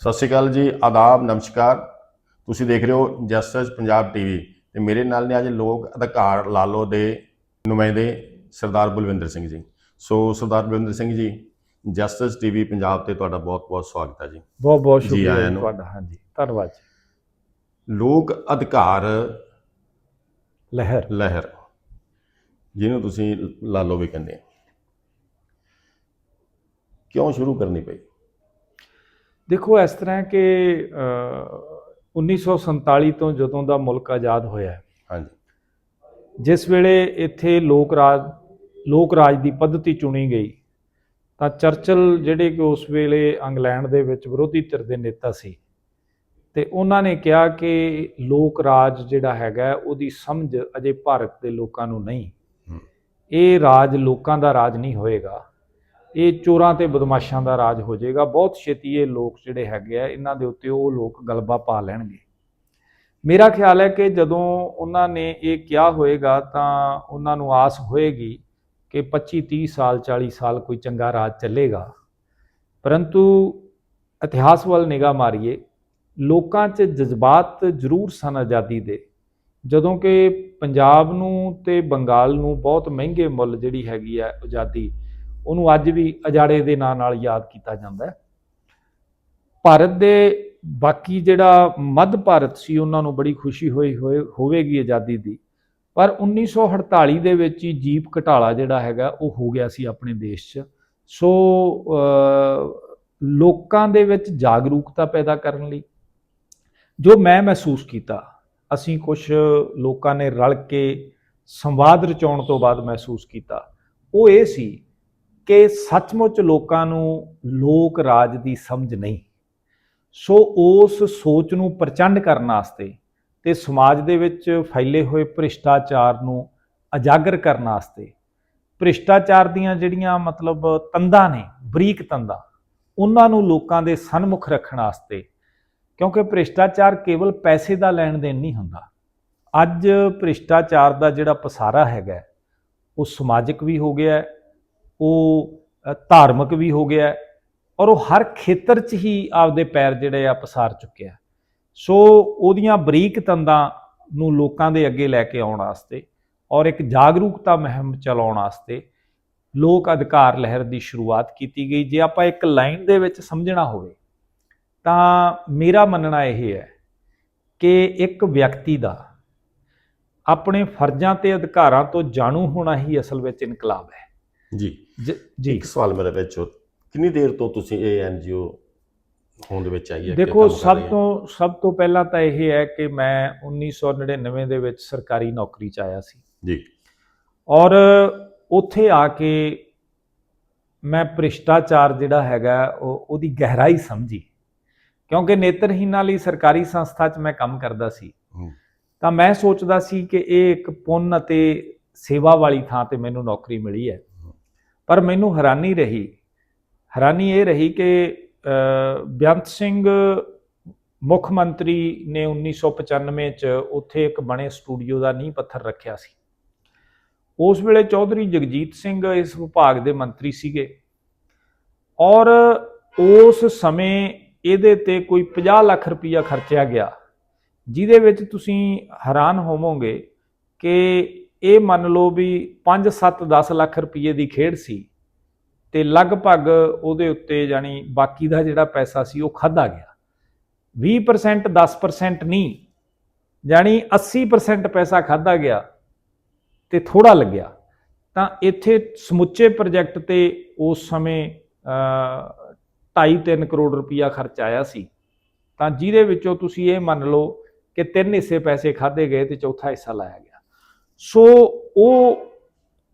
ਸਤਿ ਸ਼੍ਰੀ ਅਕਾਲ ਜੀ ਆਦਾਬ ਨਮਸਕਾਰ। ਤੁਸੀਂ ਦੇਖ ਰਹੇ ਹੋ ਜਸਟਿਸ ਪੰਜਾਬ ਟੀਵੀ ਤੇ ਮੇਰੇ ਨਾਲ ਨੇ ਅੱਜ ਲੋਕ ਅਧਿਕਾਰ ਲਾਲੋ ਦੇ ਨੁਮਾਇੰਦੇ ਸਰਦਾਰ ਬਲਵਿੰਦਰ ਸਿੰਘ ਜੀ। ਸੋ ਸਰਦਾਰ ਬਲਵਿੰਦਰ ਸਿੰਘ ਜੀ ਜਸਟਿਸ ਟੀਵੀ ਪੰਜਾਬ ਤੇ ਤੁਹਾਡਾ ਬਹੁਤ-ਬਹੁਤ ਸਵਾਗਤ ਹੈ ਜੀ। ਬਹੁਤ ਬਹੁਤ ਜੀ ਸ਼ੁਕਰੀਆ। ਤੁਹਾਡਾ ਹਾਂਜੀ। ਧੰਨਵਾਦ ਜੀ। ਲੋਕ ਅਧਿਕਾਰ ਲਹਿਰ। ਲਹਿਰ ਜਿਹਨੂੰ ਤੁਸੀਂ ਲਾਲੋ ਵੀ ਕਹਿੰਦੇ ਕਿਉਂ ਸ਼ੁਰੂ ਕਰਨੀ ਪਈ? ਦੇਖੋ ਇਸ ਤਰ੍ਹਾਂ ਕਿ ਅ, 1947 ਤੋਂ ਜਦੋਂ ਦਾ ਮੁਲਕ ਆਜ਼ਾਦ ਹੋਇਆ ਹੈ, ਹਾਂਜੀ। ਜਿਸ ਵੇਲੇ ਇੱਥੇ ਲੋਕ ਰਾਜ ਲੋਕ ਰਾਜ ਦੀ ਪੱਧਤੀ ਚੁਣੀ ਗਈ ਤਾਂ ਚਰਚਲ ਜਿਹੜੇ ਕਿ ਉਸ ਵੇਲੇ ਇੰਗਲੈਂਡ ਦੇ ਵਿੱਚ ਵਿਰੋਧੀ ਧਿਰ ਦੇ ਨੇਤਾ ਸੀ ਤੇ ਉਹਨਾਂ ਨੇ ਕਿਹਾ ਕਿ ਲੋਕ ਰਾਜ ਜਿਹੜਾ ਹੈਗਾ ਉਹਦੀ ਸਮਝ ਅਜੇ ਭਾਰਤ ਦੇ ਲੋਕਾਂ ਨੂੰ ਨਹੀਂ। ਇਹ ਰਾਜ ਲੋਕਾਂ ਦਾ ਰਾਜ ਨਹੀਂ ਹੋਏਗਾ। ਇਹ ਚੋਰਾਂ ਤੇ ਬਦਮਾਸ਼ਾਂ ਦਾ ਰਾਜ ਹੋ ਜਾਏਗਾ। ਬਹੁਤ ਛੇਤੀ ਇਹ ਲੋਕ ਜਿਹੜੇ ਹੈਗੇ ਆ, ਇਹਨਾਂ ਦੇ ਉੱਤੇ ਉਹ ਲੋਕ ਗਲਬਾ ਪਾ ਲੈਣਗੇ। ਮੇਰਾ ਖਿਆਲ ਹੈ ਕਿ ਜਦੋਂ ਉਹਨਾਂ ਨੇ ਇਹ ਕਿਹਾ ਹੋਏਗਾ ਤਾਂ ਉਹਨਾਂ ਨੂੰ ਆਸ ਹੋਏਗੀ ਕਿ 25 30 ਸਾਲ 40 ਸਾਲ ਕੋਈ ਚੰਗਾ ਰਾਜ ਚੱਲੇਗਾ। ਪਰੰਤੂ ਇਤਿਹਾਸ ਵੱਲ ਨਿਗਾਹ ਮਾਰੀਏ, ਲੋਕਾਂ 'ਚ ਜਜ਼ਬਾਤ ਜ਼ਰੂਰ ਸਨ ਆਜ਼ਾਦੀ ਦੇ। ਜਦੋਂ ਕਿ ਪੰਜਾਬ ਨੂੰ ਤੇ ਬੰਗਾਲ ਨੂੰ ਬਹੁਤ ਮਹਿੰਗੇ ਮੁੱਲ ਜਿਹੜੀ ਹੈਗੀ ਆ ਆਜ਼ਾਦੀ ਉਹਨੂੰ ਅੱਜ ਵੀ ਅਜਾੜੇ ਦੇ ਨਾਂ ਨਾਲ ਯਾਦ ਕੀਤਾ ਜਾਂਦਾ ਹੈ। ਭਾਰਤ ਦੇ ਬਾਕੀ ਜਿਹੜਾ ਮੱਧ ਭਾਰਤ ਸੀ, ਉਹਨਾਂ ਨੂੰ ਬੜੀ ਖੁਸ਼ੀ ਹੋਈ ਹੋਏ ਹੋਵੇਗੀ ਆਜ਼ਾਦੀ ਦੀ। ਪਰ 1948 ਦੇ ਵਿੱਚ ਹੀ ਜੀਪ ਘਟਾਲਾ ਜਿਹੜਾ ਹੈਗਾ, ਉਹ ਹੋ ਗਿਆ ਸੀ ਆਪਣੇ ਦੇਸ਼ 'ਚ। ਸੋ ਲੋਕਾਂ ਦੇ ਵਿੱਚ ਜਾਗਰੂਕਤਾ ਪੈਦਾ ਕਰਨ ਲਈ ਜੋ ਮੈਂ ਮਹਿਸੂਸ ਕੀਤਾ, ਅਸੀਂ ਕੁਝ ਲੋਕਾਂ ਨੇ ਰਲ ਕੇ ਸੰਵਾਦ ਰਚਾਉਣ ਤੋਂ ਬਾਅਦ ਮਹਿਸੂਸ ਕੀਤਾ, ਉਹ ਇਹ ਸੀ ਕਿ ਸੱਚਮੁੱਚ ਲੋਕਾਂ ਨੂੰ ਲੋਕ ਰਾਜ ਦੀ ਸਮਝ ਨਹੀਂ। ਸੋ ਉਸ ਸੋਚ ਨੂੰ ਪ੍ਰਚੰਡ ਕਰਨ ਵਾਸਤੇ ਤੇ ਸਮਾਜ ਦੇ ਵਿੱਚ ਫੈਲੇ ਹੋਏ ਭ੍ਰਿਸ਼ਟਾਚਾਰ ਨੂੰ ਉਜਾਗਰ ਕਰਨ ਵਾਸਤੇ ਭ੍ਰਿਸ਼ਟਾਚਾਰ ਦੀਆਂ ਜਿਹੜੀਆਂ ਮਤਲਬ ਤੰਦਾਂ ਨੇ, ਬਰੀਕ ਤੰਦਾਂ, ਉਹਨਾਂ ਨੂੰ ਲੋਕਾਂ ਦੇ ਸਨਮੁਖ ਰੱਖਣ ਵਾਸਤੇ। ਕਿਉਂਕਿ ਭ੍ਰਿਸ਼ਟਾਚਾਰ ਕੇਵਲ ਪੈਸੇ ਦਾ ਲੈਣ ਦੇਣ ਨਹੀਂ ਹੁੰਦਾ। ਅੱਜ ਭ੍ਰਿਸ਼ਟਾਚਾਰ ਦਾ ਜਿਹੜਾ ਪਸਾਰਾ ਹੈਗਾ, ਉਹ ਸਮਾਜਿਕ ਵੀ ਹੋ ਗਿਆ ਉਹ ਧਾਰਮਿਕ ਵੀ ਹੋ ਗਿਆ ਔਰ ਉਹ ਹਰ ਖੇਤਰ 'ਚ ਹੀ ਆਪਦੇ ਪੈਰ ਜਿਹੜੇ ਆ ਪਸਾਰ ਚੁੱਕਿਆ ਹੈ। ਸੋ ਉਹਦੀਆਂ ਬਰੀਕ ਤੰਦਾਂ ਨੂੰ ਲੋਕਾਂ ਦੇ ਅੱਗੇ ਲੈ ਕੇ ਆਉਣ ਵਾਸਤੇ ਔਰ ਇੱਕ ਜਾਗਰੂਕਤਾ ਮੁਹਿੰਮ ਚਲਾਉਣ ਵਾਸਤੇ ਲੋਕ ਅਧਿਕਾਰ ਲਹਿਰ ਦੀ ਸ਼ੁਰੂਆਤ ਕੀਤੀ ਗਈ ਜੇ ਆਪਾਂ ਇੱਕ ਲਾਈਨ ਦੇ ਵਿੱਚ ਸਮਝਣਾ ਹੋਵੇ ਤਾਂ ਮੇਰਾ ਮੰਨਣਾ ਇਹ ਹੈ ਕਿ ਇੱਕ ਵਿਅਕਤੀ ਦਾ ਆਪਣੇ ਫਰਜ਼ਾਂ ਤੇ ਅਧਿਕਾਰਾਂ ਤੋਂ ਜਾਣੂ ਹੋਣਾ ਹੀ ਅਸਲ ਵਿੱਚ ਇਨਕਲਾਬ ਹੈ ਜੀ। ਜ- ਇੱਕ ਸਵਾਲ ਮੇਰੇ ਵਿੱਚ ਕਿੰਨੀ ਦੇਰ ਤੋਂ ਤੁਸੀਂ ਇਹ ਐਨਜੀਓ ਹੋਂਦ ਦੇ ਵਿੱਚ ਆਈ ਹੈ? ਦੇਖੋ ਸਭ? ਤੋਂ ਸਭ ਤੋਂ ਪਹਿਲਾਂ ਤਾਂ ਇਹ ਹੈ ਕਿ ਮੈਂ 1999 ਦੇ ਵਿੱਚ ਸਰਕਾਰੀ ਨੌਕਰੀ 'ਚ ਆਇਆ ਸੀ। ਜੀ। ਔਰ ਉੱਥੇ ਆ ਕੇ ਮੈਂ ਭ੍ਰਿਸ਼ਟਾਚਾਰ ਜਿਹੜਾ ਹੈਗਾ ਉਹ ਉਹਦੀ ਗਹਿਰਾਈ ਸਮਝੀ। ਕਿਉਂਕਿ ਨੇਤਰਹੀਨਾਂ ਲਈ ਸਰਕਾਰੀ ਸੰਸਥਾ 'ਚ ਮੈਂ ਕੰਮ ਕਰਦਾ ਸੀ। ਤਾਂ ਮੈਂ ਸੋਚਦਾ ਸੀ ਕਿ ਇਹ ਇੱਕ ਪੁੰਨ ਅਤੇ ਸੇਵਾ ਵਾਲੀ ਥਾਂ ਤੇ ਮੈਨੂੰ ਨੌਕਰੀ ਮਿਲੀ ਹੈ। ਪਰ ਮੈਨੂੰ ਹੈਰਾਨੀ ਰਹੀ। ਹੈਰਾਨੀ ਇਹ ਰਹੀ ਕਿ ਅ, ਬੇਅੰਤ ਸਿੰਘ ਮੁੱਖ ਮੰਤਰੀ ਨੇ 1995 ਚ ਉੱਥੇ ਇੱਕ ਬਣੇ ਸਟੂਡੀਓ ਦਾ ਨੀਂਹ ਪੱਥਰ ਰੱਖਿਆ ਸੀ। ਉਸ ਵੇਲੇ ਚੌਧਰੀ ਜਗਜੀਤ ਸਿੰਘ ਇਸ ਵਿਭਾਗ ਦੇ ਮੰਤਰੀ ਸੀਗੇ ਔਰ ਉਸ ਸਮੇਂ ਇਹਦੇ ਤੇ ਕੋਈ 50 ਲੱਖ ਰੁਪਈਆ ਖਰਚਿਆ ਗਿਆ ਜਿਹਦੇ ਵਿੱਚ ਤੁਸੀਂ ਹੈਰਾਨ ਹੋਵੋਗੇ ਕਿ ਇਹ ਮੰਨ ਲਓ ਵੀ 5 7 10 ਲੱਖ ਰੁਪਏ ਦੀ ਖੇਡ ਸੀ ਤੇ ਲਗਭਗ ਉਹਦੇ ਉੱਤੇ ਜਾਨੀ ਬਾਕੀ ਦਾ ਜਿਹੜਾ ਪੈਸਾ ਸੀ ਉਹ ਖਾਦਾ ਗਿਆ। 20% 10% ਨਹੀਂ ਜਾਨੀ 80% ਪੈਸਾ ਖਾਦਾ ਗਿਆ ਤੇ ਥੋੜਾ ਲੱਗਿਆ। ਤਾਂ ਇੱਥੇ ਸਮੁੱਚੇ ਪ੍ਰੋਜੈਕਟ ਤੇ ਉਸ ਸਮੇਂ 2.5-3 ਕਰੋੜ ਰੁਪਇਆ ਖਰਚ ਆਇਆ ਸੀ। ਤਾਂ ਜਿਹਦੇ ਵਿੱਚੋਂ ਤੁਸੀਂ ਇਹ ਮੰਨ ਲਓ ਕਿ ਤਿੰਨ ਹਿੱਸੇ ਪੈਸੇ ਖਾਦੇ ਗਏ ਤੇ ਚੌਥਾ ਹਿੱਸਾ ਲਾਇਆ ਗਿਆ। ਸੋ ਉਹ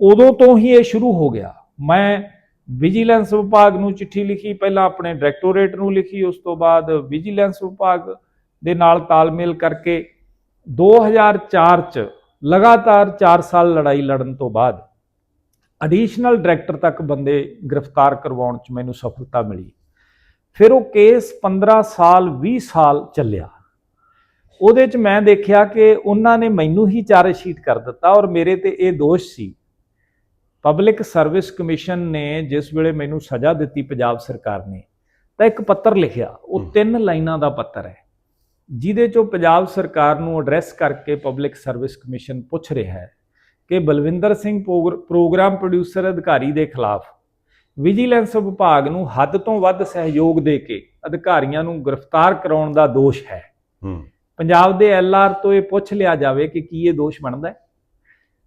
ਉਦੋਂ ਤੋਂ ਹੀ ਇਹ ਸ਼ੁਰੂ ਹੋ ਗਿਆ। ਮੈਂ ਵਿਜੀਲੈਂਸ ਵਿਭਾਗ ਨੂੰ ਚਿੱਠੀ ਲਿਖੀ, ਪਹਿਲਾਂ ਆਪਣੇ ਡਾਇਰੈਕਟੋਰੇਟ ਨੂੰ ਲਿਖੀ, ਉਸ ਤੋਂ ਬਾਅਦ ਵਿਜੀਲੈਂਸ ਵਿਭਾਗ ਦੇ ਨਾਲ ਤਾਲਮੇਲ ਕਰਕੇ 2004 ਚ ਲਗਾਤਾਰ 4 ਸਾਲ ਲੜਾਈ ਲੜਨ ਤੋਂ ਬਾਅਦ ਐਡੀਸ਼ਨਲ ਡਾਇਰੈਕਟਰ ਤੱਕ ਬੰਦੇ ਗ੍ਰਿਫਤਾਰ ਕਰਵਾਉਣ ਚ ਮੈਨੂੰ ਸਫਲਤਾ ਮਿਲੀ। ਫਿਰ ਉਹ ਕੇਸ 15 ਸਾਲ 20 ਸਾਲ ਚੱਲਿਆ। ਉਹਦੇ ਚ ਮੈਂ ਦੇਖਿਆ ਕਿ ਉਹਨਾਂ ਨੇ ਮੈਨੂੰ ਹੀ ਚਾਰਜ ਸ਼ੀਟ ਕਰ ਦਿੱਤਾ ਔਰ ਮੇਰੇ ਤੇ ਇਹ ਦੋਸ਼ ਸੀ। ਪਬਲਿਕ ਸਰਵਿਸ ਕਮਿਸ਼ਨ ਨੇ ਜਿਸ ਵੇਲੇ ਮੈਨੂੰ ਸਜ਼ਾ ਦਿੱਤੀ ਪੰਜਾਬ ਸਰਕਾਰ ਨੇ ਤਾਂ ਇੱਕ ਪੱਤਰ ਲਿਖਿਆ ਉਹ। ਤਿੰਨ ਲਾਈਨਾਂ ਦਾ ਪੱਤਰ ਹੈ ਜਿਹਦੇ ਚੋਂ ਪੰਜਾਬ ਸਰਕਾਰ ਨੂੰ ਐਡਰੈਸ ਕਰਕੇ ਪਬਲਿਕ ਸਰਵਿਸ ਕਮਿਸ਼ਨ ਪੁੱਛ ਰਿਹਾ ਹੈ ਕਿ ਬਲਵਿੰਦਰ ਸਿੰਘ ਪ੍ਰੋਗਰ- ਪ੍ਰੋਗਰਾਮ ਪ੍ਰੋਡਿਊਸਰ ਅਧਿਕਾਰੀ ਦੇ ਖਿਲਾਫ ਵਿਜੀਲੈਂਸ ਵਿਭਾਗ ਨੂੰ ਹੱਦ ਤੋਂ ਵੱਧ ਸਹਿਯੋਗ ਦੇ ਕੇ ਅਧਿਕਾਰੀਆਂ ਨੂੰ ਗ੍ਰਿਫਤਾਰ ਕਰਾਉਣ ਦਾ ਦੋਸ਼ ਹੈ। ਹੂੰ। ਪੰਜਾਬ ਦੇ ਐਲਆਰ ਤੋਂ ਇਹ ਪੁੱਛ ਲਿਆ ਜਾਵੇ ਕਿ ਕੀ ਇਹ ਦੋਸ਼ ਬਣਦਾ ਹੈ।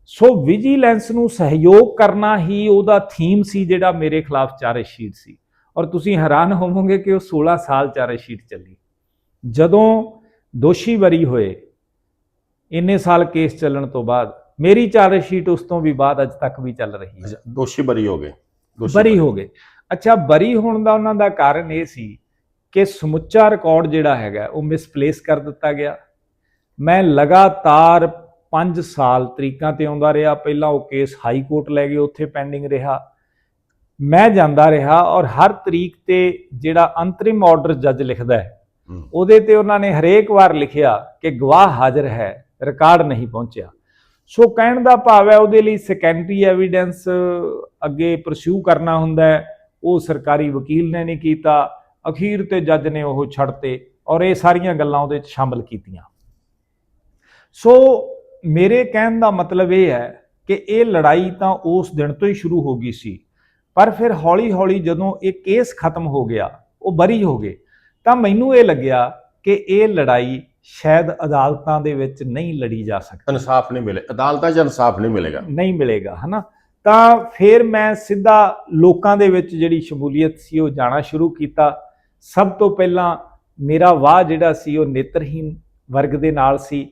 ਸੋ ਵਿਜੀਲੈਂਸ ਨੂੰ ਸਹਿਯੋਗ ਕਰਨਾ ਹੀ ਉਹਦਾ ਥੀਮ ਸੀ ਜਿਹੜਾ ਮੇਰੇ ਖਿਲਾਫ ਚਾਰਜ ਸ਼ੀਟ ਸੀ। ਔਰ ਤੁਸੀਂ ਹੈਰਾਨ ਹੋਵੋਗੇ ਕਿ ਉਹ 16 ਸਾਲ ਚਾਰਜ ਸ਼ੀਟ ਚੱਲੀ। ਜਦੋਂ ਦੋਸ਼ੀ ਬਰੀ ਹੋਏ ਇੰਨੇ ਸਾਲ ਕੇਸ ਚੱਲਣ ਤੋਂ ਬਾਅਦ ਮੇਰੀ ਚਾਰਜ ਸ਼ੀਟ ਉਸ ਤੋਂ ਵੀ ਬਾਅਦ ਅੱਜ ਤੱਕ ਵੀ ਚੱਲ ਰਹੀ ਹੈ। ਦੋਸ਼ੀ ਬਰੀ ਹੋ ਗਏ। ਬਰੀ ਹੋ ਗਏ। ਅੱਛਾ ਬਰੀ ਹੋਣ ਦਾ ਉਹਨਾਂ ਦਾ ਕਾਰਨ ਇਹ ਸੀ ਕਿ ਸਮੁੱਚਾ ਰਿਕਾਰਡ ਜਿਹੜਾ ਹੈਗਾ ਉਹ ਮਿਸਪਲੇਸ ਕਰ ਦਿੱਤਾ ਗਿਆ। ਮੈਂ ਲਗਾਤਾਰ 5 ਸਾਲ ਤਰੀਕਾਂ ਤੇ ਆਉਂਦਾ ਰਿਹਾ। ਪਹਿਲਾਂ ਉਹ ਕੇਸ ਹਾਈ ਕੋਰਟ ਲੈ ਗਏ ਉੱਥੇ ਪੈਂਡਿੰਗ ਰਿਹਾ। ਮੈਂ ਜਾਂਦਾ ਰਿਹਾ ਔਰ ਹਰ ਤਰੀਕ ਤੇ ਜਿਹੜਾ ਅੰਤਰਿਮ ਆਰਡਰ ਜੱਜ ਲਿਖਦਾ ਹੈ ਉਹਦੇ ਤੇ ਉਹਨਾਂ ਨੇ ਹਰੇਕ ਵਾਰ ਲਿਖਿਆ ਕਿ ਗਵਾਹ ਹਾਜ਼ਰ ਹੈ ਰਿਕਾਰਡ ਨਹੀਂ ਪਹੁੰਚਿਆ। ਸੋ ਕਹਿਣ ਦਾ ਭਾਵ ਹੈ ਉਹਦੇ ਲਈ ਸੈਕੰਡਰੀ ਐਵੀਡੈਂਸ ਅੱਗੇ ਪਰਸਿਊ ਕਰਨਾ ਹੁੰਦਾ ਹੈ। ਉਹ ਸਰਕਾਰੀ ਵਕੀਲ ਨੇ ਨਹੀਂ ਕੀਤਾ। ਅਖੀਰ ਤੇ ਜੱਜ ਨੇ ਉਹ ਛੱਡਤੇ ਔਰ ਇਹ ਸਾਰੀਆਂ ਗੱਲਾਂ ਉਹਦੇ ਵਿੱਚ ਸ਼ਾਮਲ ਕੀਤੀਆਂ। ਸੋ ਮੇਰੇ ਕਹਿਣ ਦਾ ਮਤਲਬ ਇਹ ਹੈ ਕਿ ਇਹ ਲੜਾਈ ਤਾਂ ਉਸ ਦਿਨ ਤੋਂ ਹੀ ਸ਼ੁਰੂ ਹੋ ਗਈ ਸੀ ਪਰ ਫਿਰ ਹੌਲੀ-ਹੌਲੀ ਜਦੋਂ ਇਹ ਕੇਸ ਖਤਮ ਹੋ ਗਿਆ ਉਹ ਬਰੀ ਹੋ ਗਏ ਤਾਂ ਮੈਨੂੰ ਇਹ ਲੱਗਿਆ ਕਿ ਇਹ ਲੜਾਈ ਸ਼ਾਇਦ ਅਦਾਲਤਾਂ ਦੇ ਵਿੱਚ ਨਹੀਂ ਲੜੀ ਜਾ ਸਕਦੀ। ਇਨਸਾਫ ਨਹੀਂ ਮਿਲੇ ਅਦਾਲਤਾਂ 'ਚ ਇਨਸਾਫ ਨਹੀਂ ਮਿਲੇਗਾ। ਨਹੀਂ ਮਿਲੇਗਾ ਹਨਾ? ਤਾਂ ਫਿਰ ਮੈਂ ਸਿੱਧਾ ਲੋਕਾਂ ਦੇ ਵਿੱਚ ਜਿਹੜੀ ਸ਼ਮੂਲੀਅਤ ਸੀ ਉਹ ਜਾਣਾ ਸ਼ੁਰੂ ਕੀਤਾ ਸਭ ਤੋਂ ਪਹਿਲਾਂ ਮੇਰਾ ਵਾਹ ਜਿਹੜਾ ਸੀ, ਉਹ ਨੇਤਰਹੀਨ ਵਰਗ ਦੇ ਨਾਲ ਸੀ,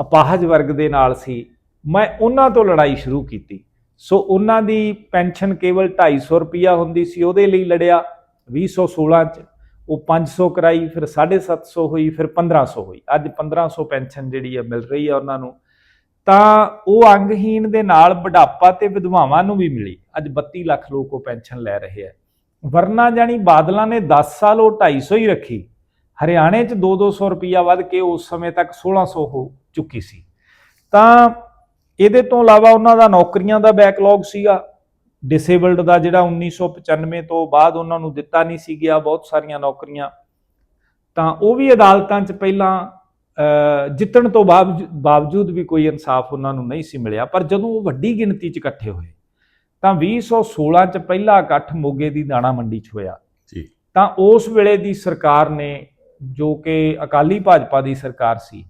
ਅਪਾਹਜ ਵਰਗ ਦੇ ਨਾਲ ਸੀ। ਮੈਂ ਉਹਨਾਂ ਤੋਂ ਲੜਾਈ ਸ਼ੁਰੂ ਕੀਤੀ। ਸੋ ਉਹਨਾਂ ਦੀ ਪੈਨਸ਼ਨ ਕੇਵਲ 250 ਰੁਪਿਆ ਹੁੰਦੀ ਸੀ, ਉਹਦੇ ਲਈ ਲੜਿਆ 2016 ਚ। ਉਹ 500 ਕਰਾਈ, ਫਿਰ 750 ਹੋਈ, ਫਿਰ 1500 ਹੋਈ। ਅੱਜ 1500 ਪੈਨਸ਼ਨ ਜਿਹੜੀ ਹੈ ਮਿਲ ਰਹੀ ਆ ਉਹਨਾਂ ਨੂੰ। ਤਾਂ ਉਹ ਅੰਗਹੀਣ ਦੇ ਨਾਲ ਬੁਢਾਪਾ ਤੇ ਵਿਧਵਾਵਾਂ ਨੂੰ ਵੀ ਮਿਲੀ। ਅੱਜ 32 ਲੱਖ ਲੋਕ ਉਹ ਪੈਨਸ਼ਨ ਲੈ ਰਹੇ ਹੈ ਵਰਨਾ ਜਾਨੀ ਬਾਦਲਾਂ ਨੇ 10 ਸਾਲ ਉਹ 250 ਹੀ ਰੱਖੀ। ਹਰਿਆਣੇ 'ਚ 2-200 ਰੁਪਈਆ ਵੱਧ ਕੇ ਉਸ ਸਮੇਂ ਤੱਕ 1600 ਹੋ ਚੁੱਕੀ ਸੀ। ਤਾਂ ਇਹਦੇ ਤੋਂ ਇਲਾਵਾ ਉਹਨਾਂ ਦਾ ਨੌਕਰੀਆਂ ਦਾ ਬੈਕਲੌਗ ਸੀਗਾ। ਡਿਸੇਬਲਡ ਦਾ ਜਿਹੜਾ 1995 ਤੋਂ ਬਾਅਦ ਉਹਨਾਂ ਨੂੰ ਦਿੱਤਾ ਨਹੀਂ ਸੀ ਗਿਆ ਬਹੁਤ ਸਾਰੀਆਂ ਨੌਕਰੀਆਂ। ਤਾਂ ਉਹ ਵੀ ਅਦਾਲਤਾਂ 'ਚ ਪਹਿਲਾਂ ਜਿੱਤਣ ਤੋਂ ਬਾਵਜ- ਬਾਵਜੂਦ ਵੀ ਕੋਈ ਇਨਸਾਫ ਉਹਨਾਂ ਨੂੰ ਨਹੀਂ ਸੀ ਮਿਲਿਆ। ਪਰ ਜਦੋਂ ਉਹ ਵੱਡੀ ਗਿਣਤੀ 'ਚ ਇਕੱਠੇ ਹੋਏ ਤਾਂ 2016 'ਚ ਪਹਿਲਾ ਇਕੱਠ ਮੋਗੇ ਦੀ ਦਾਣਾ ਮੰਡੀ 'ਚ ਹੋਇਆ। ਜੀ। ਤਾਂ ਉਸ ਵੇਲੇ ਦੀ ਸਰਕਾਰ ਨੇ ਜੋ ਕਿ ਅਕਾਲੀ ਭਾਜਪਾ ਦੀ ਸਰਕਾਰ ਸੀ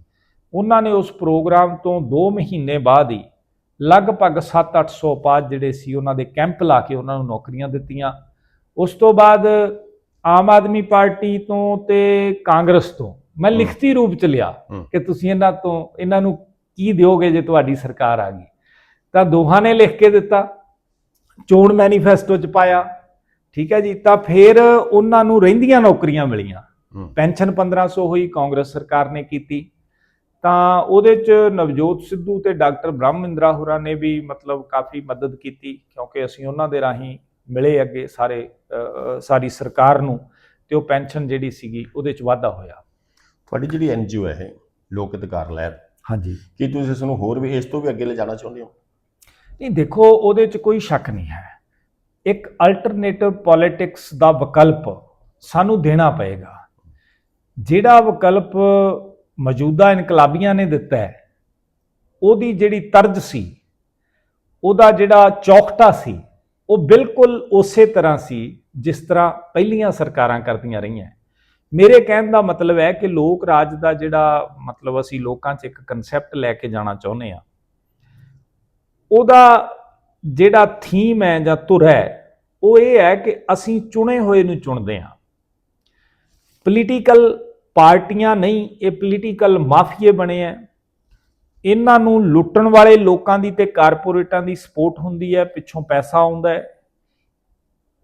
ਉਹਨਾਂ ਨੇ ਉਸ ਪ੍ਰੋਗਰਾਮ ਤੋਂ 2 ਮਹੀਨੇ ਬਾਅਦ ਹੀ ਲਗਭਗ 7-800 ਪਾਜ ਜਿਹੜੇ ਸੀ ਉਹਨਾਂ ਦੇ ਕੈਂਪ ਲਾ ਕੇ ਉਹਨਾਂ ਨੂੰ ਨੌਕਰੀਆਂ ਦਿੱਤੀਆਂ। ਉਸ ਤੋਂ ਬਾਅਦ ਆਮ ਆਦਮੀ ਪਾਰਟੀ ਤੋਂ ਤੇ ਕਾਂਗਰਸ ਤੋਂ ਮੈਂ। ਲਿਖਤੀ ਰੂਪ ਚ ਲਿਆ। ਕਿ ਤੁਸੀਂ ਇਹਨਾਂ ਤੋਂ ਇਹਨਾਂ ਨੂੰ ਕੀ ਦਿਓਗੇ ਜੇ ਤੁਹਾਡੀ ਸਰਕਾਰ ਆ ਗਈ। ਤਾਂ ਦੋਹਾਂ ਨੇ ਲਿਖ ਕੇ ਦਿੱਤਾ। ਚੋਣ ਮੈਨੀਫੈਸਟੋ ਚ ਪਾਇਆ। ਠੀਕ ਹੈ ਜੀ? ਤਾਂ ਫਿਰ ਉਹਨਾਂ ਨੂੰ ਰਹਿੰਦੀਆਂ ਨੌਕਰੀਆਂ ਮਿਲੀਆਂ। ਪੈਨਸ਼ਨ 1500 ਹੋਈ ਕਾਂਗਰਸ ਸਰਕਾਰ ਨੇ ਕੀਤੀ। ਤਾਂ ਉਹਦੇ ਚ ਨਵਜੋਤ ਸਿੱਧੂ ਤੇ ਡਾਕਟਰ ਬ੍ਰਹਮਿੰਦਰਾ ਹੋਰਾਂ ਨੇ ਵੀ ਮਤਲਬ ਕਾਫੀ ਮਦਦ ਕੀਤੀ ਕਿਉਂਕਿ ਅਸੀਂ ਉਹਨਾਂ ਦੇ ਰਾਹੀਂ ਮਿਲੇ ਅੱਗੇ ਸਾਰੇ ਸਾਰੀ ਸਰਕਾਰ ਨੂੰ ਤੇ ਉਹ ਪੈਨਸ਼ਨ ਜਿਹੜੀ ਸੀਗੀ ਉਹਦੇ ਚ ਵਾਧਾ ਹੋਇਆ। ਤੁਹਾਡੀ ਜਿਹੜੀ ਐਨਜੀਓ ਹੈ ਇਹ ਲੋਕ ਅਧਿਕਾਰ ਲਹਿਰ ਹਾਂਜੀ। ਕੀ ਤੁਸੀਂ ਇਸ ਨੂੰ ਹੋਰ ਵੀ ਇਸ ਤੋਂ ਵੀ ਅੱਗੇ ਲੈ ਜਾਣਾ ਚਾਹੁੰਦੇ ਹੋ? ਨਹੀਂ, ਦੇਖੋ, ਉਹਦੇ ਚ ਕੋਈ ਸ਼ੱਕ ਨਹੀਂ ਹੈ। ਇੱਕ ਅਲਟਰਨੇਟਿਵ ਪੋਲਿਟਿਕਸ ਦਾ ਵਿਕਲਪ ਸਾਨੂੰ ਦੇਣਾ ਪਏਗਾ। ਜਿਹੜਾ ਵਿਕਲਪ ਮੌਜੂਦਾ ਇਨਕਲਾਬੀਆਂ ਨੇ ਦਿੱਤਾ ਹੈ, ਉਹਦੀ ਜਿਹੜੀ ਤਰਜ ਸੀ, ਉਹਦਾ ਜਿਹੜਾ ਚੌਕਟਾ ਸੀ, ਉਹ ਬਿਲਕੁਲ ਉਸੇ ਤਰ੍ਹਾਂ ਸੀ ਜਿਸ ਤਰ੍ਹਾਂ ਪਹਿਲੀਆਂ ਸਰਕਾਰਾਂ ਕਰਦੀਆਂ ਰਹੀਆਂ। ਮੇਰੇ ਕਹਿਣ ਦਾ ਮਤਲਬ ਹੈ ਕਿ ਲੋਕ ਰਾਜ ਦਾ ਜਿਹੜਾ ਮਤਲਬ ਅਸੀਂ ਲੋਕਾਂ 'ਚ ਇੱਕ ਕਨਸੈਪਟ ਲੈ ਕੇ ਜਾਣਾ ਚਾਹੁੰਦੇ ਆ ਉਹਦਾ ਜਿਹੜਾ ਥੀਮ ਹੈ ਜਾਂ ਧੁਰ ਹੈ, ਉਹ ਇਹ ਹੈ ਕਿ ਅਸੀਂ ਚੁਣੇ ਹੋਏ ਨੂੰ ਚੁਣਦੇ ਹਾਂ। ਪੋਲੀਟੀਕਲ ਪਾਰਟੀਆਂ ਨਹੀਂ, ਇਹ ਪੋਲੀਟੀਕਲ ਮਾਫੀਏ ਬਣੇ ਆ ਇਹਨਾਂ ਨੂੰ ਲੁੱਟਣ ਵਾਲੇ ਲੋਕਾਂ ਦੀ ਤੇ ਕਾਰਪੋਰੇਟਾਂ ਦੀ ਸਪੋਰਟ ਹੁੰਦੀ ਹੈ, ਪਿੱਛੋਂ ਪੈਸਾ ਆਉਂਦਾ ਹੈ।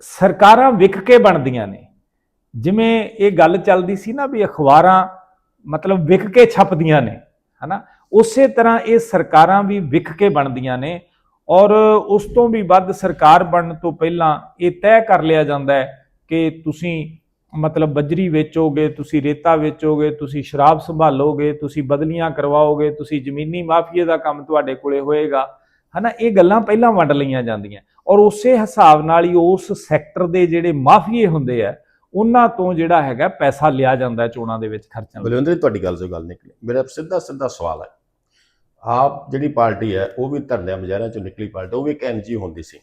ਸਰਕਾਰਾਂ ਵਿਕ ਕੇ ਬਣਦੀਆਂ ਨੇ। ਜਿਵੇਂ ਇਹ ਗੱਲ ਚੱਲਦੀ ਸੀ ਨਾ ਵੀ ਅਖਬਾਰਾਂ ਮਤਲਬ ਵਿਕ ਕੇ ਛਪਦੀਆਂ ਨੇ, ਹਨਾ? ਉਸੇ ਤਰ੍ਹਾਂ ਇਹ ਸਰਕਾਰਾਂ ਵੀ ਵਿਕ ਕੇ ਬਣਦੀਆਂ ਨੇ ਔਰ ਉਸ ਤੋਂ ਵੀ ਵੱਧ ਸਰਕਾਰ ਬਣਨ ਤੋਂ ਪਹਿਲਾਂ ਇਹ ਤੈਅ ਕਰ ਲਿਆ ਜਾਂਦਾ ਹੈ ਕਿ ਤੁਸੀਂ ਮਤਲਬ ਬਜਰੀ ਵੇਚੋਗੇ, ਤੁਸੀਂ ਰੇਤਾ ਵੇਚੋਗੇ, ਤੁਸੀਂ ਸ਼ਰਾਬ ਸੰਭਾਲੋਗੇ, ਤੁਸੀਂ ਬਦਲੀਆਂ ਕਰਵਾਓਗੇ, ਤੁਸੀਂ ਜ਼ਮੀਨੀ ਮਾਫੀਏ ਦਾ ਕੰਮ ਤੁਹਾਡੇ ਕੋਲੇ ਹੋਏਗਾ। ਹਨਾ, ਇਹ ਗੱਲਾਂ ਪਹਿਲਾਂ ਵੰਡ ਲਈਆਂ ਜਾਂਦੀਆਂ। ਔਰ ਉਸੇ ਹਿਸਾਬ ਨਾਲ ਹੀ ਉਸ ਸੈਕਟਰ ਦੇ ਜਿਹੜੇ ਮਾਫੀਏ ਹੁੰਦੇ ਆ, ਉਹਨਾਂ ਤੋਂ ਜਿਹੜਾ ਹੈਗਾ ਪੈਸਾ ਲਿਆ ਜਾਂਦਾ ਚੋਣਾਂ ਦੇ ਵਿੱਚ ਖਰਚਣ ਲਈ। ਬਲਵਿੰਦਰ ਜੀ, ਤੁਹਾਡੀ ਗੱਲ ਤੋਂ ਗੱਲ ਨਿਕਲੀ। ਮੇਰਾ ਸਿੱਧਾ ਸਿੱਧਾ ਸਵਾਲ ਹੈ। ਆਪ ਜਿਹੜੀ ਪਾਰਟੀ ਹੈ, ਉਹ ਵੀ ਧਰਨਿਆਂ ਮੁਜ਼ਾਹਰਿਆਂ ਚੋਂ ਨਿਕਲੀ ਪਾਰਟੀ, ਉਹ ਵੀ ਇੱਕ ਐਨਜੀ ਹੁੰਦੀ ਸੀ।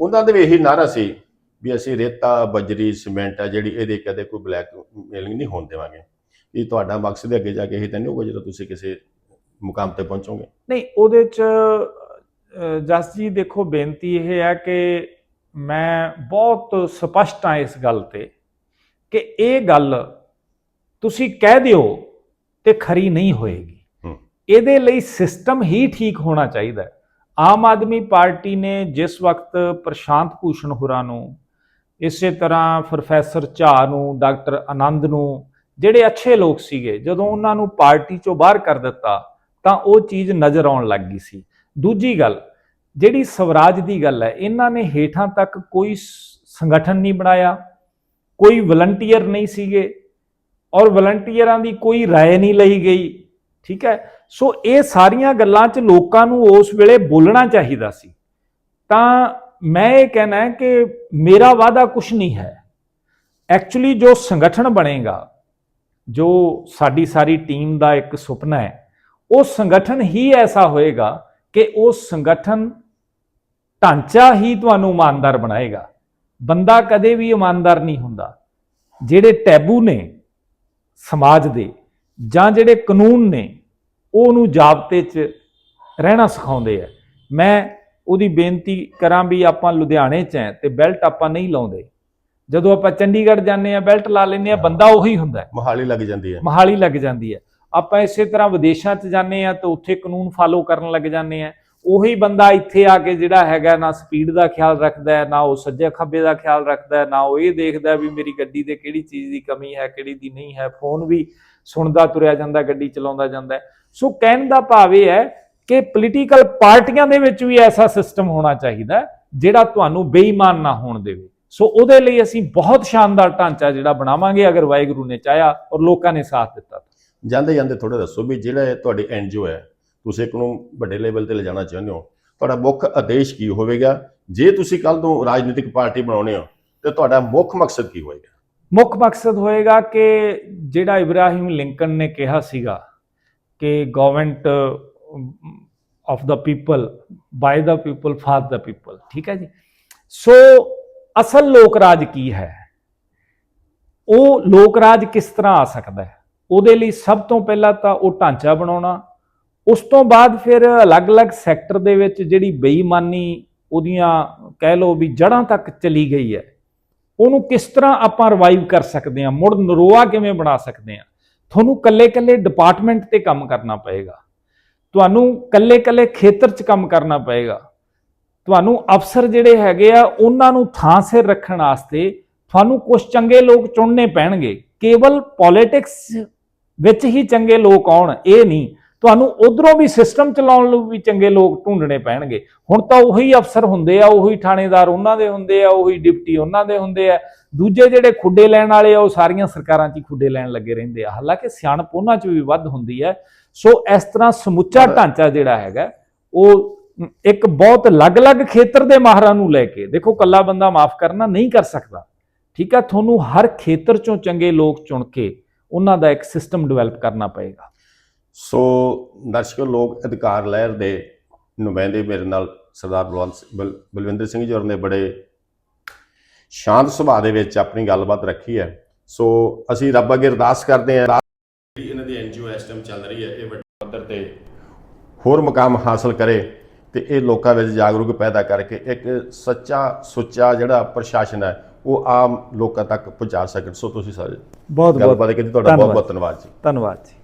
ਉਹਨਾਂ ਦੇ ਵੀ ਇਹੀ ਨਾਰਾ ਸੀ ਵੀ ਅਸੀਂ ਰੇਤਾ, ਬਜਰੀ, ਸੀਮੈਂਟ ਆ ਜਿਹੜੀ ਇਹਦੇ ਕਦੇ ਕੋਈ ਬਲੈਕ ਮੇਲਿੰਗ ਨਹੀਂ ਹੋਣ ਦੇਵਾਂਗੇ। ਇਹ ਤੁਹਾਡਾ ਮਕਸਦ ਹੈ ਅੱਗੇ ਜਾ ਕੇ ਇਹ ਤਾਂ ਨਹੀਂ ਹੋਊਗਾ ਜਦੋਂ ਤੁਸੀਂ ਕਿਸੇ ਮੁਕਾਮ ਤੇ ਪਹੁੰਚੋਗੇ। ਨਹੀਂ, ਉਹਦੇ ਚ ਜਸ ਜੀ ਦੇਖੋ, ਬੇਨਤੀ ਇਹ ਹੈ ਕਿ ਮੈਂ ਬਹੁਤ ਸਪਸ਼ਟ ਹਾਂ ਇਸ ਗੱਲ ਤੇ ਕਿ ਇਹ ਗੱਲ ਤੁਸੀਂ ਕਹਿ ਦਿਓ ਤੇ ਖਰੀ ਨਹੀਂ ਹੋਏਗੀ। ਇਹਦੇ ਲਈ ਸਿਸਟਮ ਹੀ ਠੀਕ ਹੋਣਾ ਚਾਹੀਦਾ ਹੈ ਆਮ ਆਦਮੀ ਪਾਰਟੀ ਨੇ ਜਿਸ ਵਕਤ ਪ੍ਰਸ਼ਾਂਤ ਭੂਸ਼ਣ ਹੋਰਾਂ ਨੂੰ ਇਸੇ ਤਰ੍ਹਾਂ ਪ੍ਰੋਫੈਸਰ ਝਾਅ ਨੂੰ ਡਾਕਟਰ ਆਨੰਦ ਨੂੰ ਜਿਹੜੇ ਅੱਛੇ ਲੋਕ ਸੀਗੇ ਜਦੋਂ ਉਹਨਾਂ ਨੂੰ ਪਾਰਟੀ ਚੋਂ ਬਾਹਰ ਕਰ ਦਿੱਤਾ ਤਾਂ ਉਹ ਚੀਜ਼ ਨਜ਼ਰ ਆਉਣ ਲੱਗ ਗਈ ਸੀ ਦੂਜੀ ਗੱਲ ਜਿਹੜੀ ਸਵਰਾਜ ਦੀ ਗੱਲ ਹੈ ਇਹਨਾਂ ਨੇ ਹੇਠਾਂ ਤੱਕ ਕੋਈ ਸ- ਸੰਗਠਨ ਨਹੀਂ ਬਣਾਇਆ ਕੋਈ ਵਲੰਟੀਅਰ ਨਹੀਂ ਸੀਗੇ ਔਰ ਵਲੰਟੀਅਰਾਂ ਦੀ ਕੋਈ رائے ਨਹੀਂ ਲਈ ਗਈ ਠੀਕ ਹੈ ਸੋ ਇਹ ਸਾਰੀਆਂ ਗੱਲਾਂ 'ਚ ਲੋਕਾਂ ਨੂੰ ਉਸ ਵੇਲੇ ਬੋਲਣਾ ਚਾਹੀਦਾ ਸੀ। ਤਾਂ ਮੈਂ ਇਹ ਕਹਿਣਾ ਕਿ ਮੇਰਾ ਵਾਅਦਾ ਕੁਝ ਨਹੀਂ ਹੈ। ਐਕਚੁਅਲੀ ਜੋ ਸੰਗਠਨ ਬਣੇਗਾ, ਜੋ ਸਾਡੀ ਸਾਰੀ ਟੀਮ ਦਾ ਇੱਕ ਸੁਪਨਾ ਹੈ, ਉਹ ਸੰਗਠਨ ਹੀ ਐਸਾ ਹੋਏਗਾ ਕਿ ਉਹ ਸੰਗਠਨ ਢਾਂਚਾ ਹੀ ਤੁਹਾਨੂੰ ਇਮਾਨਦਾਰ ਬਣਾਏਗਾ। ਬੰਦਾ ਕਦੇ ਵੀ ਇਮਾਨਦਾਰ ਨਹੀਂ ਹੁੰਦਾ। ਜਿਹੜੇ ਟੈਬੂ ਨੇ ਸਮਾਜ ਦੇ ਜਾਂ ਜਿਹੜੇ ਕਾਨੂੰਨ ਨੇ ਉਹਨੂੰ ਜਾਬਤੇ 'ਚ ਰਹਿਣਾ ਸਿਖਾਉਂਦੇ ਆ। ਮੈਂ ਉਹਦੀ ਬੇਨਤੀ ਕਰਾਂ ਵੀ ਆਪਾਂ ਲੁਧਿਆਣੇ 'ਚ ਐ ਤੇ ਬੈਲਟ ਆਪਾਂ ਨਹੀਂ ਲਾਉਂਦੇ। ਜਦੋਂ ਆਪਾਂ ਚੰਡੀਗੜ੍ਹ ਜਾਂਦੇ ਆ ਬੈਲਟ ਲਾ ਲੈਂਦੇ ਆ ਬੰਦਾ ਉਹੀ ਹੁੰਦਾ ਹੈ। ਮੋਹਾਲੀ ਲੱਗ ਜਾਂਦੀ ਹੈ। ਮਹਾਲੀ ਲੱਗ ਜਾਂਦੀ ਹੈ। ਆਪਾਂ ਇਸੇ ਤਰ੍ਹਾਂ ਵਿਦੇਸ਼ਾਂ 'ਚ ਜਾਂਦੇ ਆ ਤਾਂ ਉੱਥੇ ਕਾਨੂੰਨ ਫਾਲੋ ਕਰਨ ਲੱਗ ਜਾਂਦੇ ਆ। ਉਹੀ ਬੰਦਾ ਇੱਥੇ ਆ ਕੇ ਜਿਹੜਾ ਹੈਗਾ ਨਾ ਸਪੀਡ ਦਾ ਖਿਆਲ ਰੱਖਦਾ ਹੈ ਨਾ ਉਹ ਸੱਜੇ ਖੱਬੇ ਦਾ ਖਿਆਲ ਰੱਖਦਾ ਹੈ ਨਾ ਉਹ ਇਹ ਦੇਖਦਾ ਹੈ ਵੀ ਮੇਰੀ ਗੱਡੀ ਦੇ ਕਿਹੜੀ ਚੀਜ਼ ਦੀ ਕਮੀ ਹੈ ਕਿਹੜੀ ਦੀ ਨਹੀਂ ਹੈ। ਫੋਨ ਵੀ ਸੁਣਦਾ ਤੁਰਿਆ ਜਾਂਦਾ ਗੱਡੀ ਚਲਾਉਂਦਾ ਜਾਂਦਾ ਹੈ। ਸੋ ਕਹਿਣ ਦਾ ਭਾਵ ਇਹ ਹੈ ਕਿ ਪੋਲੀਟੀਕਲ ਪਾਰਟੀਆਂ ਦੇ ਵਿੱਚ ਵੀ ਐਸਾ ਸਿਸਟਮ ਹੋਣਾ ਚਾਹੀਦਾ ਜਿਹੜਾ ਤੁਹਾਨੂੰ ਬੇਈਮਾਨ ਨਾ ਹੋਣ ਦੇਵੇ। ਸੋ ਉਹਦੇ ਲਈ ਅਸੀਂ ਬਹੁਤ ਸ਼ਾਨਦਾਰ ਢਾਂਚਾ ਜਿਹੜਾ ਬਣਾਵਾਂਗੇ ਅਗਰ ਵਾਹਿਗੁਰੂ ਨੇ ਚਾਹਿਆ ਔਰ ਲੋਕਾਂ ਨੇ ਸਾਥ ਦਿੱਤਾ ਤਾਂ। ਜਾਂਦੇ ਜਾਂਦੇ ਥੋੜਾ ਦੱਸੋ ਵੀ ਜਿਹੜਾ ਤੁਹਾਡੀ ਐਨਜੀਓ ਹੈ ਤੁਸੀਂ ਇੱਕ ਨੂੰ ਵੱਡੇ ਲੈਵਲ ਤੇ ਲਿਜਾਣਾ ਚਾਹੁੰਦੇ ਹੋ ਤੁਹਾਡਾ ਮੁੱਖ ਆਦੇਸ਼ ਕੀ ਹੋਵੇਗਾ? ਜੇ ਤੁਸੀਂ ਕੱਲ ਨੂੰ ਰਾਜਨੀਤਿਕ ਪਾਰਟੀ ਬਣਾਉਣੇ ਹੋ ਤੇ ਤੁਹਾਡਾ ਮੁੱਖ ਮਕਸਦ ਕੀ ਹੋਏਗਾ? ਮੁੱਖ ਮਕਸਦ ਹੋਏਗਾ ਕਿ ਜਿਹੜਾ ਇਬਰਾਹਿਮ ਲਿੰਕਨ ਨੇ ਕਿਹਾ ਸੀਗਾ ਕਿ government of the people by the people for the people ਠੀਕ ਹੈ ਜੀ? ਸੋ ਅਸਲ ਲੋਕ ਰਾਜ ਕੀ ਹੈ? ਉਹ ਲੋਕ ਰਾਜ ਕਿਸ ਤਰ੍ਹਾਂ ਆ ਸਕਦਾ ਹੈ? ਉਹਦੇ ਲਈ ਸਭ ਤੋਂ ਪਹਿਲਾਂ ਤਾਂ ਉਹ ਢਾਂਚਾ ਬਣਾਉਣਾ, ਉਸ ਤੋਂ ਬਾਅਦ ਫਿਰ ਅਲੱਗ-ਅਲੱਗ ਸੈਕਟਰ ਦੇ ਵਿੱਚ ਜਿਹੜੀ ਬੇਈਮਾਨੀ ਉਹਦੀਆਂ, ਕਹਿ ਲਓ ਵੀ ਜੜ੍ਹਾਂ ਤੱਕ ਚਲੀ ਗਈ ਹੈ, ਉਹਨੂੰ ਕਿਸ ਤਰ੍ਹਾਂ ਆਪਾਂ ਰਿਵਾਈਵ ਕਰ ਸਕਦੇ ਹਾਂ, ਮੁੜ ਨਰੋਆ ਕਿਵੇਂ ਬਣਾ ਸਕਦੇ ਹਾਂ? ਤੁਹਾਨੂੰ ਕੱਲੇ-ਕੱਲੇ ਡਿਪਾਰਟਮੈਂਟ ਤੇ ਕੰਮ ਕਰਨਾ ਪਏਗਾ। ਤੁਹਾਨੂੰ ਕੱਲੇ-ਕੱਲੇ ਖੇਤਰ 'ਚ ਕੰਮ ਕਰਨਾ ਪਏਗਾ। ਤੁਹਾਨੂੰ ਅਫਸਰ ਜਿਹੜੇ ਹੈਗੇ ਆ, ਉਹਨਾਂ ਨੂੰ ਥਾਂ ਸਿਰ ਰੱਖਣ ਵਾਸਤੇ ਤੁਹਾਨੂੰ ਕੁਝ ਚੰਗੇ ਲੋਕ ਚੁਣਨੇ ਪੈਣਗੇ। ਕੇਵਲ ਪੋਲਿਟਿਕਸ ਵਿੱਚ ਹੀ ਚੰਗੇ ਲੋਕ ਆਉਣ, ਇਹ ਨਹੀਂ। ਤੁਹਾਨੂੰ ਉਧਰੋਂ ਵੀ ਸਿਸਟਮ ਚਲਾਉਣ ਲਈ ਵੀ ਚੰਗੇ ਲੋਕ ਢੂੰਡਣੇ ਪੈਣਗੇ। ਹੁਣ ਤਾਂ ਉਹੀ ਅਫਸਰ ਹੁੰਦੇ ਆ ਉਹੀ ਥਾਣੇਦਾਰ ਉਹਨਾਂ ਦੇ ਹੁੰਦੇ ਆ ਉਹੀ ਡਿਪਟੀ ਉਹਨਾਂ ਦੇ ਹੁੰਦੇ ਆ। ਦੂਜੇ ਜਿਹੜੇ ਖੁੱਡੇ ਲੈਣ ਵਾਲੇ ਆ ਉਹ ਸਾਰੀਆਂ ਸਰਕਾਰਾਂ 'ਚ ਹੀ ਖੁੱਡੇ ਲੈਣ ਲੱਗੇ ਰਹਿੰਦੇ ਆ। ਹਾਲਾਂਕਿ ਸਿਆਣਪ ਉਹਨਾਂ 'ਚ ਵੀ ਵੱਧ ਹੁੰਦੀ ਹੈ। ਸੋ ਇਸ ਤਰ੍ਹਾਂ ਸਮੁੱਚਾ ਢਾਂਚਾ ਜਿਹੜਾ ਹੈਗਾ ਉਹ ਇੱਕ ਬਹੁਤ ਅਲੱਗ-ਅਲੱਗ ਖੇਤਰ ਦੇ ਮਾਹਰਾਂ ਨੂੰ ਲੈ ਕੇ ਦੇਖੋ ਕੱਲਾ ਬੰਦਾ ਮਾਫ ਕਰਨਾ ਨਹੀਂ ਕਰ ਸਕਦਾ। ਠੀਕ ਹੈ ਤੁਹਾਨੂੰ ਹਰ ਖੇਤਰ 'ਚੋਂ ਚੰਗੇ ਲੋਕ ਚੁਣ ਕੇ ਉਹਨਾਂ ਦਾ ਇੱਕ ਸਿਸਟਮ ਡਿਵੈਲਪ ਕਰਨਾ ਪਏਗਾ। ਸੋ ਦਰਸ਼ਕੋ ਲੋਕ ਅਧਿਕਾਰ ਲਹਿਰ ਦੇ ਨੁਮਾਇੰਦੇ ਮੇਰੇ ਨਾਲ ਸਰਦਾਰ ਬਲਵੰਤ ਸਿੰਘ- ਬਲ- ਬਲਵਿੰਦਰ ਸਿੰਘ ਜੀ ਹੋਰਾਂ ਨੇ ਬੜੇ ਸ਼ਾਂਤ ਸੁਭਾਅ ਦੇ ਵਿੱਚ ਆਪਣੀ ਗੱਲਬਾਤ ਰੱਖੀ ਹੈ। ਸੋ ਅਸੀਂ ਰੱਬ ਅੱਗੇ ਅਰਦਾਸ ਕਰਦੇ ਹਾਂ। ਜਿਹੜੀ ਇਹਨਾਂ ਦੀ ਐਨਜੀਓ ਇਸ ਟਾਈਮ ਚੱਲ ਰਹੀ ਹੈ। ਇਹ ਵੱਡੇ ਪੱਧਰ ਤੇ ਹੋਰ ਮੁਕਾਮ ਹਾਸਲ ਕਰੇ ਤੇ ਇਹ ਲੋਕਾਂ ਵਿੱਚ ਜਾਗਰੂਕ ਪੈਦਾ ਕਰਕੇ ਇੱਕ ਸੱਚਾ ਸੁੱਚਾ ਜਿਹੜਾ ਪ੍ਰਸ਼ਾਸਨ ਹੈ ਉਹ ਆਮ ਲੋਕਾਂ ਤੱਕ ਪਹੁੰਚਾ ਸਕਣ। ਸੋ ਤੁਸੀਂ ਸਾਰੇ ਬਹੁਤ ਗੱਲਬਾਤ ਕੀਤੀ ਤੁਹਾਡਾ ਬਹੁਤ। ਬਹੁਤ ਧੰਨਵਾਦ ਜੀ। ਧੰਨਵਾਦ ਜੀ।